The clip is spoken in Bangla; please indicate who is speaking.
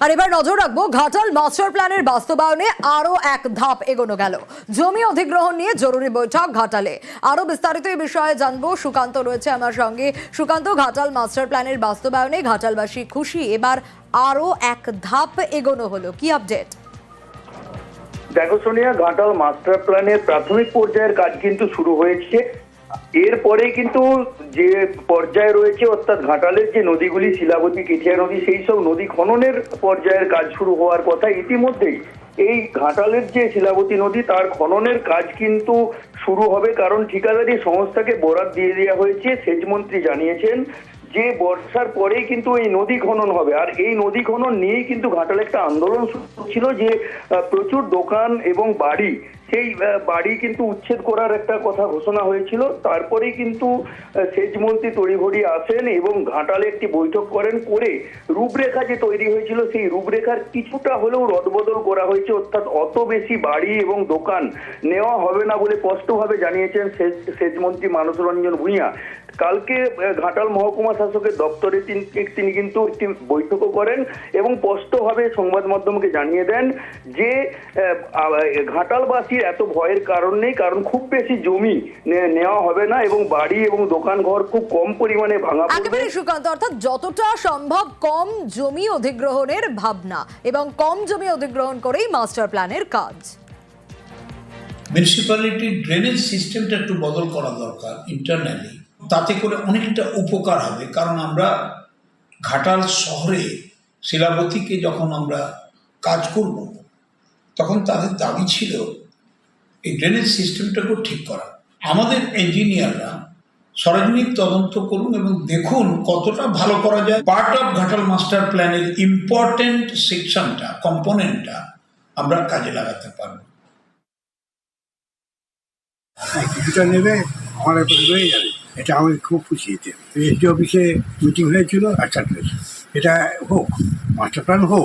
Speaker 1: আর এবার নজর রাখব ঘাটাল মাস্টার প্ল্যানের বাস্তবায়নে আরও এক ধাপ এগোনো গেল। জমি অধিগ্রহণ নিয়ে জরুরি বৈঠক ঘাটালে। আরও বিস্তারিত এই বিষয়ে জানব। সুকান্ত রয়েছে আমার সঙ্গে। সুকান্ত, ঘাটাল মাস্টার প্ল্যানের বাস্তবায়নে ঘাটালবাসী খুশি। এবার আরও এক ধাপ এগোনো হলো। কি আপডেট?
Speaker 2: দেখো সোনিয়া, ঘাটাল মাস্টার প্ল্যানের প্রাথমিক পর্যায়ের কাজ কিন্তু শুরু হয়েছে। এরপরে কিন্তু যে পর্যায়ে রয়েছে, অর্থাৎ ঘাটালের যে নদীগুলি, শিলাবতী, কেঠিয়া নদী, সেই সব নদী খননের পর্যায়ের কাজ শুরু হওয়ার কথা ইতিমধ্যেই। এই ঘাটালের যে শিলাবতী নদী, তার খননের কাজ কিন্তু শুরু হবে কারণ ঠিকাদারি সংস্থাকে বরাদ দিয়ে দেওয়া হয়েছে। সেচমন্ত্রী জানিয়েছেন যে বর্ষার পরেই কিন্তু এই নদী খনন হবে। আর এই নদী খনন নিয়েই কিন্তু ঘাটালে একটা আন্দোলন শুরু ছিল যে প্রচুর দোকান এবং বাড়ি সেই বাড়ি কিন্তু উচ্ছেদ করার একটা কথা ঘোষণা হয়েছিল। তারপরেই কিন্তু সেচ সেচমন্ত্রী তড়িঘড়ি আসেন এবং ঘাটালে একটি বৈঠক করেন করে রূপরেখা যে তৈরি হয়েছিল, সেই রূপরেখার কিছুটা হলেও রদবদল করা হয়েছে। অর্থাৎ অত বেশি বাড়ি এবং দোকান নেওয়া হবে না বলে স্পষ্টভাবে জানিয়েছেন সেচ, সেচমন্ত্রী মানস রঞ্জন ভূঁইয়া। কালকে ঘাটাল মহকুমা শাসকের দপ্তরে তিনি তিনি কিন্তু একটি বৈঠকও করেন এবং স্পষ্টভাবে সংবাদ মাধ্যমকে জানিয়ে দেন যে ঘাটালবাসীর এত ভয়ের কারণ নেই কারণ খুব বেশি জমি নেওয়া হবে না এবং বাড়ি এবং দোকান ঘর খুব কম পরিমাণে ভাঙা পড়বে।
Speaker 1: একেবারে সুকান্ত অর্থাৎ যতটা সম্ভব কম জমি অধিগ্রহণের ভাবনা এবং কম জমি অধিগ্রহণ করেই মাস্টার প্ল্যানের কাজ।
Speaker 3: মিউনিসিপ্যালিটির ড্রেনেজ সিস্টেমটা একটু বদল করা দরকার ইন্টারনালি তাতে করে অনেকটা উপকার হবে। কারণ আমরা ঘাটাল শহরে শিলাবতীকে যখন আমরা কাজ করব তখন তাদের দাবি ছিল এই ড্রেনেজ সিস্টেমটাকেও ঠিক করা। আমাদের ইঞ্জিনিয়াররা সরজমিক তদন্ত করুন এবং দেখুন কতটা ভালো করা যায়। পার্ট অফ ঘাটাল মাস্টার প্ল্যানের ইম্পর্টেন্ট সেকশনটা কম্পোনেন্টটা আমরা কাজে লাগাতে পারব।
Speaker 4: হ্যাঁ, কিছুটা নেবে আমার রয়ে যাবে। এটা আমাকে খুব খুশি। এতে এসডি অফিসে মিটিং হয়েছিল আচ্ছা এটা হোক মাস্টার প্ল্যান হোক।